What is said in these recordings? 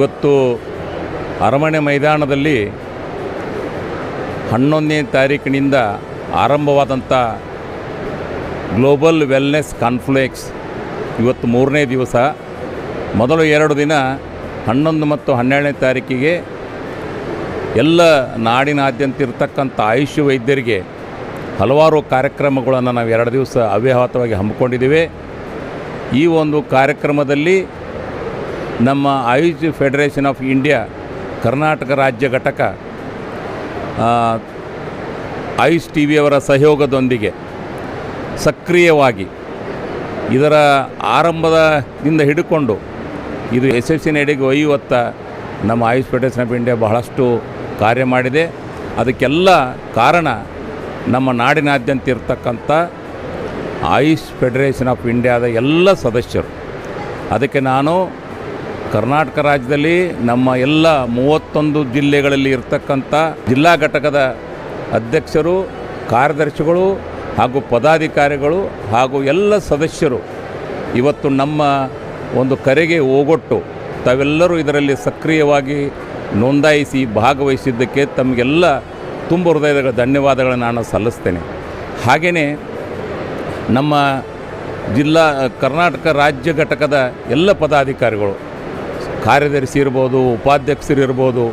ಇವತ್ತು ಅರಮನೆ ಮೈದಾನದಲ್ಲಿ ಹನ್ನೊಂದನೇ ತಾರೀಕಿನಿಂದ ಆರಂಭವಾದಂಥ ಗ್ಲೋಬಲ್ ವೆಲ್ನೆಸ್ ಕಾನ್ಫ್ಲೆಕ್ಸ್ ಇವತ್ತು ಮೂರನೇ ದಿವಸ. ಮೊದಲು ಎರಡು ದಿನ, ಹನ್ನೊಂದು ಮತ್ತು ಹನ್ನೆರಡನೇ ತಾರೀಕಿಗೆ ಎಲ್ಲ ನಾಡಿನಾದ್ಯಂತ ಇರತಕ್ಕಂಥ ಆಯುಷ್ ವೈದ್ಯರಿಗೆ ಹಲವಾರು ಕಾರ್ಯಕ್ರಮಗಳನ್ನು ನಾವು ಎರಡು ದಿವಸ ಅವ್ಯಾಹತವಾಗಿ ಹಮ್ಮಿಕೊಂಡಿದ್ದೇವೆ. ಈ ಒಂದು ಕಾರ್ಯಕ್ರಮದಲ್ಲಿ ನಮ್ಮ Ayush federation of India, Karnataka ರಾಜ್ಯ ಘಟಕ ಆಯುಷ್ ಟಿ ವಿಯವರ ಸಹಯೋಗದೊಂದಿಗೆ ಸಕ್ರಿಯವಾಗಿ ಇದರ ಆರಂಭದಿಂದ ಹಿಡ್ಕೊಂಡು ಇದು ಯಶಸ್ಸಿನೆಡೆಗೆ ಒಯ್ಯುವತ್ತ ನಮ್ಮ ಆಯುಷ್ ಫೆಡರೇಷನ್ ಆಫ್ ಇಂಡಿಯಾ ಬಹಳಷ್ಟು ಕಾರ್ಯ ಮಾಡಿದೆ. ಅದಕ್ಕೆಲ್ಲ ಕಾರಣ ನಮ್ಮ ನಾಡಿನಾದ್ಯಂತ ಇರತಕ್ಕಂಥ ಆಯುಷ್ ಫೆಡರೇಷನ್ ಆಫ್ ಇಂಡಿಯಾದ ಎಲ್ಲ ಸದಸ್ಯರು. ಅದಕ್ಕೆ ನಾನು ಕರ್ನಾಟಕ ರಾಜ್ಯದಲ್ಲಿ ನಮ್ಮ ಎಲ್ಲ ಮೂವತ್ತೊಂದು ಜಿಲ್ಲೆಗಳಲ್ಲಿ ಇರ್ತಕ್ಕಂಥ ಜಿಲ್ಲಾ ಘಟಕದ ಅಧ್ಯಕ್ಷರು, ಕಾರ್ಯದರ್ಶಿಗಳು ಹಾಗೂ ಪದಾಧಿಕಾರಿಗಳು ಹಾಗೂ ಎಲ್ಲ ಸದಸ್ಯರು ಇವತ್ತು ನಮ್ಮ ಒಂದು ಕರೆಗೆ ಓಗೊಟ್ಟು ತಾವೆಲ್ಲರೂ ಇದರಲ್ಲಿ ಸಕ್ರಿಯವಾಗಿ ನೋಂದಾಯಿಸಿ ಭಾಗವಹಿಸಿದ್ದಕ್ಕೆ ತಮಗೆಲ್ಲ ತುಂಬ ಹೃದಯದ ಧನ್ಯವಾದಗಳನ್ನು ನಾನು ಸಲ್ಲಿಸ್ತೇನೆ. ಹಾಗೆಯೇ ನಮ್ಮ ಜಿಲ್ಲಾ ಕರ್ನಾಟಕ ರಾಜ್ಯ ಘಟಕದ ಎಲ್ಲ ಪದಾಧಿಕಾರಿಗಳು ಕಾರ್ಯದರ್ಶಿ ಇರ್ಬೋದು ಉಪಾಧ್ಯಕ್ಷರು ಇರ್ಬೋದು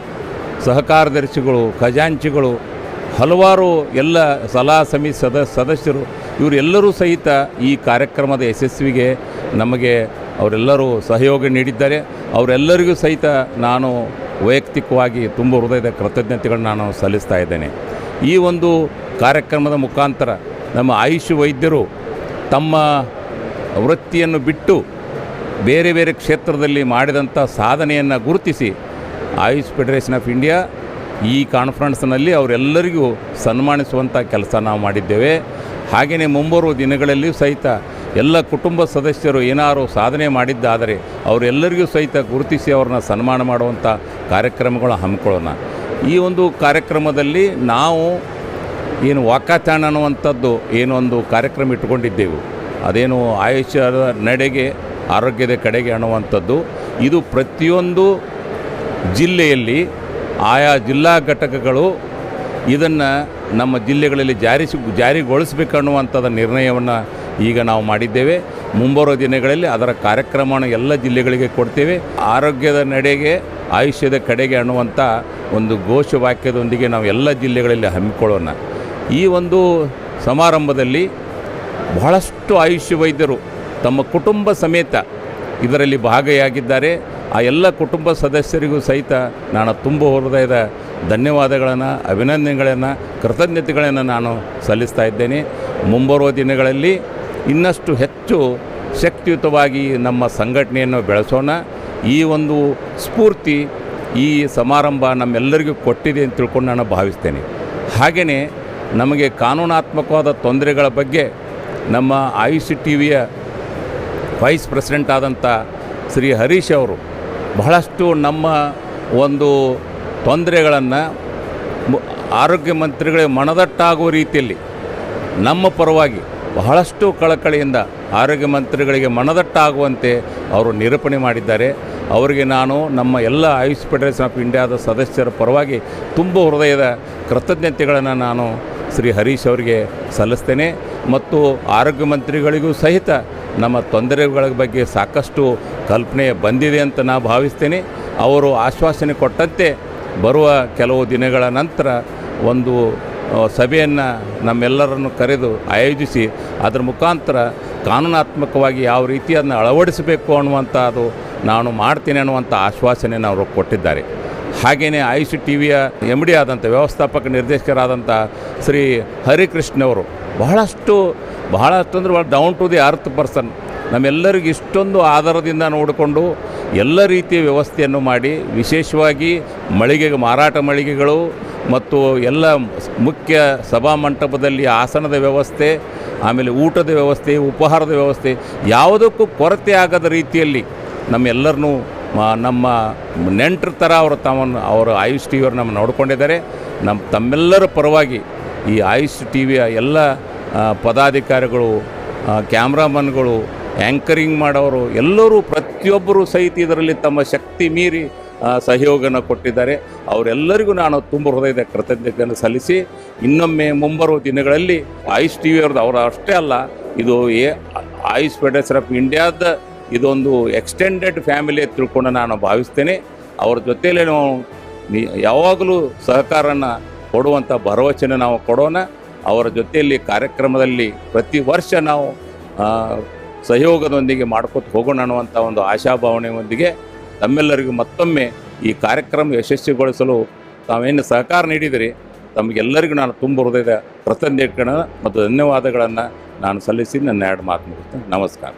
ಸಹಕಾರದರ್ಶಿಗಳು, ಖಜಾಂಚಿಗಳು, ಹಲವಾರು ಎಲ್ಲ ಸಲಹಾ ಸಮಿತಿ ಸದ, ಸದಸ್ಯರು, ಇವರೆಲ್ಲರೂ ಸಹಿತ ಈ ಕಾರ್ಯಕ್ರಮದ ಯಶಸ್ವಿಗೆ ನಮಗೆ ಅವರೆಲ್ಲರೂ ಸಹಯೋಗ ನೀಡಿದ್ದಾರೆ. ಅವರೆಲ್ಲರಿಗೂ ಸಹಿತ ನಾನು ವೈಯಕ್ತಿಕವಾಗಿ ತುಂಬ ಹೃದಯದ ಕೃತಜ್ಞತೆಗಳನ್ನು ನಾನು ಸಲ್ಲಿಸ್ತಾ ಇದ್ದೇನೆ. ಈ ಒಂದು ಕಾರ್ಯಕ್ರಮದ ಮುಖಾಂತರ ನಮ್ಮ ಆಯುಷ್ ವೈದ್ಯರು ತಮ್ಮ ವೃತ್ತಿಯನ್ನು ಬಿಟ್ಟು ಬೇರೆ ಬೇರೆ ಕ್ಷೇತ್ರದಲ್ಲಿ ಮಾಡಿದಂಥ ಸಾಧನೆಯನ್ನು ಗುರುತಿಸಿ ಆಯುಷ್ ಫೆಡರೇಷನ್ ಆಫ್ ಇಂಡಿಯಾ ಈ ಕಾನ್ಫರೆನ್ಸ್ನಲ್ಲಿ ಅವರೆಲ್ಲರಿಗೂ ಸನ್ಮಾನಿಸುವಂಥ ಕೆಲಸ ನಾವು ಮಾಡಿದ್ದೇವೆ. ಹಾಗೆಯೇ ಮುಂಬರುವ ದಿನಗಳಲ್ಲಿಯೂ ಸಹಿತ ಎಲ್ಲ ಕುಟುಂಬ ಸದಸ್ಯರು ಏನಾರು ಸಾಧನೆ ಮಾಡಿದ್ದಾದರೆ ಅವರೆಲ್ಲರಿಗೂ ಸಹಿತ ಗುರುತಿಸಿ ಅವ್ರನ್ನ ಸನ್ಮಾನ ಮಾಡುವಂಥ ಕಾರ್ಯಕ್ರಮಗಳು ಹಮ್ಮಿಕೊಳ್ಳೋಣ. ಈ ಒಂದು ಕಾರ್ಯಕ್ರಮದಲ್ಲಿ ನಾವು ಏನು ವಾಕಾಚಾಣ ಅನ್ನುವಂಥದ್ದು ಏನೊಂದು ಕಾರ್ಯಕ್ರಮ ಇಟ್ಟುಕೊಂಡಿದ್ದೆವು. ಅದೇನು ಆಯುಷ್ಯದ ನಡೆಗೆ ಆರೋಗ್ಯದ ಕಡೆಗೆ ಅನ್ನುವಂಥದ್ದು ಇದು ಪ್ರತಿಯೊಂದು ಜಿಲ್ಲೆಯಲ್ಲಿ ಆಯಾ ಜಿಲ್ಲಾ ಘಟಕಗಳು ಇದನ್ನು ನಮ್ಮ ಜಿಲ್ಲೆಗಳಲ್ಲಿ ಜಾರಿಸಿ ಜಾರಿಗೊಳಿಸಬೇಕನ್ನುವಂಥದ್ದು ನಿರ್ಣಯವನ್ನು ಈಗ ನಾವು ಮಾಡಿದ್ದೇವೆ. ಮುಂಬರುವ ದಿನಗಳಲ್ಲಿ ಅದರ ಕಾರ್ಯಕ್ರಮವನ್ನು ಎಲ್ಲ ಜಿಲ್ಲೆಗಳಿಗೆ ಕೊಡ್ತೇವೆ. ಆರೋಗ್ಯದ ನಡೆಗೆ, ಆಯುಷ್ಯದ ಕಡೆಗೆ ಅನ್ನುವಂಥ ಒಂದು ಘೋಷವಾಕ್ಯದೊಂದಿಗೆ ನಾವು ಎಲ್ಲ ಜಿಲ್ಲೆಗಳಲ್ಲಿ ಹಮ್ಮಿಕೊಳ್ಳೋಣ. ಈ ಒಂದು ಸಮಾರಂಭದಲ್ಲಿ ಬಹಳಷ್ಟು ಆಯುಷ್ಯ ವೈದ್ಯರು ತಮ್ಮ ಕುಟುಂಬ ಸಮೇತ ಇದರಲ್ಲಿ ಭಾಗಿಯಾಗಿದ್ದಾರೆ. ಆ ಎಲ್ಲ ಕುಟುಂಬ ಸದಸ್ಯರಿಗೂ ಸಹಿತ ನಾನು ತುಂಬ ಹೃದಯದ ಧನ್ಯವಾದಗಳನ್ನು, ಅಭಿನಂದನೆಗಳನ್ನು, ಕೃತಜ್ಞತೆಗಳನ್ನು ನಾನು ಸಲ್ಲಿಸ್ತಾ ಇದ್ದೇನೆ. ಮುಂಬರುವ ದಿನಗಳಲ್ಲಿ ಇನ್ನಷ್ಟು ಹೆಚ್ಚು ಶಕ್ತಿಯುತವಾಗಿ ನಮ್ಮ ಸಂಘಟನೆಯನ್ನು ಬೆಳೆಸೋಣ. ಈ ಒಂದು ಸ್ಫೂರ್ತಿ ಈ ಸಮಾರಂಭ ನಮ್ಮೆಲ್ಲರಿಗೂ ಕೊಟ್ಟಿದೆ ಅಂತ ತಿಳ್ಕೊಂಡು ನಾನು ಭಾವಿಸ್ತೇನೆ. ಹಾಗೆಯೇ ನಮಗೆ ಕಾನೂನಾತ್ಮಕವಾದ ತೊಂದರೆಗಳ ಬಗ್ಗೆ ನಮ್ಮ ಆಯುಷ್ ಟಿ ವಿಯ ವೈಸ್ ಪ್ರೆಸಿಡೆಂಟ್ ಆದಂಥ ಶ್ರೀ ಹರೀಶ್ ಅವರು ಬಹಳಷ್ಟು ನಮ್ಮ ಒಂದು ತೊಂದರೆಗಳನ್ನು ಆರೋಗ್ಯ ಮಂತ್ರಿಗಳಿಗೆ ಮನದಟ್ಟಾಗುವ ರೀತಿಯಲ್ಲಿ ನಮ್ಮ ಪರವಾಗಿ ಬಹಳಷ್ಟು ಕಳಕಳಿಯಿಂದ ಆರೋಗ್ಯ ಮಂತ್ರಿಗಳಿಗೆ ಮನದಟ್ಟಾಗುವಂತೆ ಅವರು ನಿರೂಪಣೆ ಮಾಡಿದ್ದಾರೆ. ಅವರಿಗೆ ನಾನು ನಮ್ಮ ಎಲ್ಲ ಆಯುಷ್ ಫೆಡರೇಷನ್ ಆಫ್ ಇಂಡಿಯಾದ ಸದಸ್ಯರ ಪರವಾಗಿ ತುಂಬ ಹೃದಯದ ಕೃತಜ್ಞತೆಗಳನ್ನು ನಾನು ಶ್ರೀ ಹರೀಶ್ ಅವರಿಗೆ ಸಲ್ಲಿಸ್ತೇನೆ. ಮತ್ತು ಆರೋಗ್ಯ ಮಂತ್ರಿಗಳಿಗೂ ಸಹಿತ ನಮ್ಮ ತೊಂದರೆಗಳ ಬಗ್ಗೆ ಸಾಕಷ್ಟು ಕಲ್ಪನೆ ಬಂದಿದೆ ಅಂತ ನಾನು ಭಾವಿಸ್ತೇನೆ. ಅವರು ಆಶ್ವಾಸನೆ ಕೊಟ್ಟಂತೆ ಬರುವ ಕೆಲವು ದಿನಗಳ ನಂತರ ಒಂದು ಸಭೆಯನ್ನು ನಮ್ಮೆಲ್ಲರನ್ನು ಕರೆದು ಆಯೋಜಿಸಿ ಅದರ ಮುಖಾಂತರ ಕಾನೂನಾತ್ಮಕವಾಗಿ ಯಾವ ರೀತಿ ಅದನ್ನ ಅಳವಡಿಸಬೇಕು ಅನ್ನುವಂಥ ಅದು ನಾನು ಮಾಡ್ತೀನಿ ಅನ್ನುವಂಥ ಆಶ್ವಾಸನೆಯನ್ನು ಅವರು ಕೊಟ್ಟಿದ್ದಾರೆ. ಹಾಗೆಯೇ ಆಯುಷ್ ಟಿ ವಿಯ ಎಂ ಡಿ ಆದಂಥ ವ್ಯವಸ್ಥಾಪಕ ನಿರ್ದೇಶಕರಾದಂಥ ಶ್ರೀ ಹರಿಕೃಷ್ಣವರು ಬಹಳಷ್ಟು ಬಹಳಷ್ಟು ಅಂದ್ರೆ ಭಾಳ down to the earth person ನಮ್ಮೆಲ್ಲರಿಗೂ ಇಷ್ಟೊಂದು ಆಧಾರದಿಂದ ನೋಡಿಕೊಂಡು ಎಲ್ಲ ರೀತಿಯ ವ್ಯವಸ್ಥೆಯನ್ನು ಮಾಡಿ, ವಿಶೇಷವಾಗಿ ಮಳಿಗೆ ಮಾರಾಟ ಮಳಿಗೆಗಳು ಮತ್ತು ಎಲ್ಲ ಮುಖ್ಯ ಸಭಾ ಮಂಟಪದಲ್ಲಿ ಆಸನದ ವ್ಯವಸ್ಥೆ, ಆಮೇಲೆ ಊಟದ ವ್ಯವಸ್ಥೆ, ಉಪಹಾರದ ವ್ಯವಸ್ಥೆ, ಯಾವುದಕ್ಕೂ ಕೊರತೆ ಆಗದ ರೀತಿಯಲ್ಲಿ ನಮ್ಮೆಲ್ಲರನ್ನೂ ನಮ್ಮ ನೆಂಟರ ಥರ ಅವರು ತಮ್ಮನ್ನು, ಅವರು ಆಯುಷ್ ವಿಯವರು ನಮ್ಮ ನೋಡಿಕೊಂಡಿದ್ದಾರೆ. ನಮ್ಮ ತಮ್ಮೆಲ್ಲರ ಪರವಾಗಿ ಈ ಆಯುಷ್ ಟಿ ವಿಯ ಎಲ್ಲ ಪದಾಧಿಕಾರಿಗಳು ಕ್ಯಾಮ್ರಾಮನ್ಗಳು ಆ್ಯಂಕರಿಂಗ್ ಮಾಡೋರು, ಎಲ್ಲರೂ ಪ್ರತಿಯೊಬ್ಬರು ಸಹಿತ ಇದರಲ್ಲಿ ತಮ್ಮ ಶಕ್ತಿ ಮೀರಿ ಸಹಯೋಗನ ಕೊಟ್ಟಿದ್ದಾರೆ. ಅವರೆಲ್ಲರಿಗೂ ನಾನು ತುಂಬ ಹೃದಯದ ಕೃತಜ್ಞತೆಯನ್ನು ಸಲ್ಲಿಸಿ, ಇನ್ನೊಮ್ಮೆ ಮುಂಬರುವ ದಿನಗಳಲ್ಲಿ ಆಯುಷ್ ಟಿ ಅವ್ರದ್ದು ಅವರು ಅಷ್ಟೇ ಅಲ್ಲ, ಇದು ಏ ಆಯುಷ್ ಫೆಡರೇಷನ್ ಆಫ್ ಇಂಡಿಯಾದ ಇದೊಂದು ಎಕ್ಸ್ಟೆಂಡೆಡ್ ಫ್ಯಾಮಿಲಿ ತಿಳ್ಕೊಂಡು ನಾನು ಭಾವಿಸ್ತೇನೆ. ಅವ್ರ ಜೊತೆಯಲ್ಲಿ ನಾವು ಯಾವಾಗಲೂ ಸಹಕಾರನ ಕೊಡುವಂಥ ಭರವಸೆನ ನಾವು ಕೊಡೋಣ. ಅವರ ಜೊತೆಯಲ್ಲಿ ಕಾರ್ಯಕ್ರಮದಲ್ಲಿ ಪ್ರತಿ ವರ್ಷ ನಾವು ಸಹಯೋಗದೊಂದಿಗೆ ಮಾಡ್ಕೊತ ಹೋಗೋಣ ಅನ್ನುವಂಥ ಒಂದು ಆಶಾಭಾವನೆಯೊಂದಿಗೆ ತಮ್ಮೆಲ್ಲರಿಗೂ ಮತ್ತೊಮ್ಮೆ ಈ ಕಾರ್ಯಕ್ರಮ ಯಶಸ್ವಿಗೊಳಿಸಲು ತಾವೇನು ಸಹಕಾರ ನೀಡಿದಿರಿ. ತಮಗೆಲ್ಲರಿಗೂ ನಾನು ತುಂಬ ಹೃದಯದ ಕೃತಜ್ಞತೆಗಳನ್ನು ಮತ್ತು ಧನ್ಯವಾದಗಳನ್ನು ನಾನು ಸಲ್ಲಿಸಿ ನನ್ನ ಎರಡು ಮಾತು ಮುಗಿಸ್ತೇನೆ. ನಮಸ್ಕಾರ.